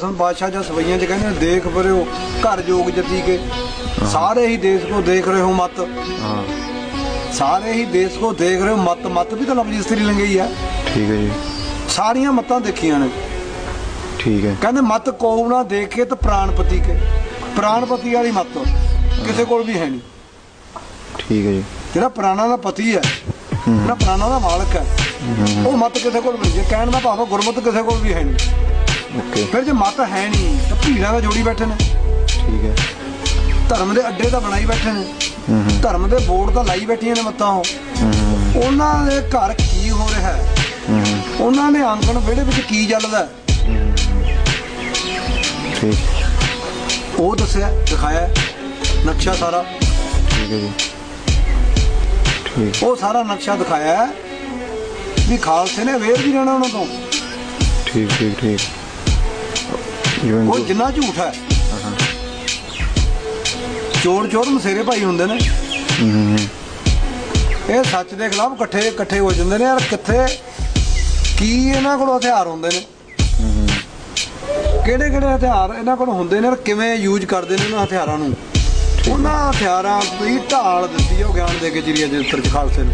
ਸੰ ਬਾਦਸ਼ਾਹ ਜਾਂ ਸਵਈਆਂ ਚ ਕਹਿੰਦੇ ਨੇ, ਦੇਖ ਪਰਿਓ ਘਰ ਜੋਗ ਜਤੀ ਕੇ। ਸਾਰੇ ਹੀ ਦੇਸ਼ ਕੋ ਦੇਖ ਰਹੇ ਹੋ ਮਤ। ਹਾਂ। ਸਾਰੇ ਹੀ ਦੇਸ਼ ਕੋ ਦੇਖ ਰਹੇ ਹੋ ਮਤ। ਮਤ ਵੀ ਤਾਂ ਲਫ਼ਜ਼ ਇਸਤਰੀ ਲੰਗਈ ਹੈ ਠੀਕ ਹੈ ਜੀ। ਸਾਰੀਆਂ ਮਤਾਂ ਦੇਖੀਆਂ ਨੇ। ਠੀਕ ਹੈ। ਕਹਿੰਦੇ ਮਤ ਕੋ ਨਾ ਦੇਖੇ ਤਾਂ ਪ੍ਰਾਣਪਤੀ ਕੇ। ਪ੍ਰਾਣਪਤੀ ਵਾਲੀ ਮਤ ਕਿਸੇ ਕੋਲ ਵੀ ਹੈ ਨਹੀਂ। ਠੀਕ ਹੈ ਜੀ। ਜਿਹੜਾ ਪ੍ਰਾਣਾ ਦਾ ਪਤੀ ਹੈ ਜਿਹੜਾ ਪ੍ਰਾਣਾ ਦਾ ਮਾਲਕ ਹੈ ਉਹ ਮਤ ਕਿਸੇ ਕੋਲ ਵੀ ਨਹੀਂ ਜੇ ਕਹਿਣ ਦਾ ਭਾਵ ਹੈ ਗੁਰਮਤ ਕਿਸੇ ਕੋਲ ਵੀ ਹੈ ਨਹੀਂ। ਓਕੇ ਫਿਰ ਜੇ ਮਤ ਹੈ ਨਹੀਂ ਤਾਂ ਭੀੜਾਂ ਦਾ ਜੋੜੀ ਬੈਠੇ ਨੇ। ਠੀਕ ਹੈ। ਧਰਮ ਦੇ ਅੱਡੇ ਤਾਂ ਬਣਾਈ ਬੈਠੇ ਨੇ। ਧਰਮ ਦੇ ਬੋਰਡ ਤਾਂ ਲਾਈ ਬੈਠੀਆਂ ਨੇ ਮਤਾਂ ਉਹ। ਉਹਨਾਂ ਦੇ ਘਰ ਕੀ ਹੋ ਰਿਹਾ? ਹੈ ਉਹਨਾਂ ਨੇ ਆਂਗਣ ਵਿਹੜੇ ਵਿੱਚ ਕੀ ਚੱਲਦਾ ਹੈ, ਠੀਕ। ਉਹ ਦੱਸਿਆ ਦਿਖਾਇਆ। ਨਕਸ਼ਾ ਸਾਰਾ। ਠੀਕ ਹੈ ਜੀ। ਠੀਕ। ਉਹ ਸਾਰਾ ਨਕਸ਼ਾ ਦਿਖਾਇਆ ਵੀ ਖਾਲਸੇ ਨੇ ਵੇਰ ਵੀ ਰਹਿਣਾ ਉਹਨਾਂ ਤੋਂ। ਠੀਕ ਠੀਕ ਠੀਕ। ਉਹ ਜਿੰਨਾ ਝੂਠ ਹੈ। ਚੋਰ ਚੋਰ ਮਸੇਰੇ ਭਾਈ ਹੁੰਦੇ ਨੇ। ਇਹ ਸੱਚ ਦੇ ਖਿਲਾਫ ਇਕੱਠੇ ਇਕੱਠੇ ਹੋ ਜਾਂਦੇ ਨੇ ਯਾਰ ਕਿੱਥੇ ਕੀ ਇਹਨਾਂ ਕੋਲ ਹਥਿਆਰ ਹੁੰਦੇ ਨੇ? ਕਿਹੜੇ ਕਿਹੜੇ ਹਥਿਆਰ ਇਹਨਾਂ ਕੋਲ ਹੁੰਦੇ ਨੇ ਔਰ ਕਿਵੇਂ ਯੂਜ਼ ਕਰਦੇ ਨੇ ਉਹਨਾਂ ਹਥਿਆਰਾਂ ਨੂੰ? ਉਹਨਾਂ ਹਥਿਆਰਾਂ ਦੀ ਢਾਲ ਦਿੱਤੀ ਹੈ ਉਹ ਗਿਆਨ ਦੇ ਕੇ ਜਰੀਏ ਦੇ ਉੱਤਰ ਖਾਲਸੇ ਨੇ।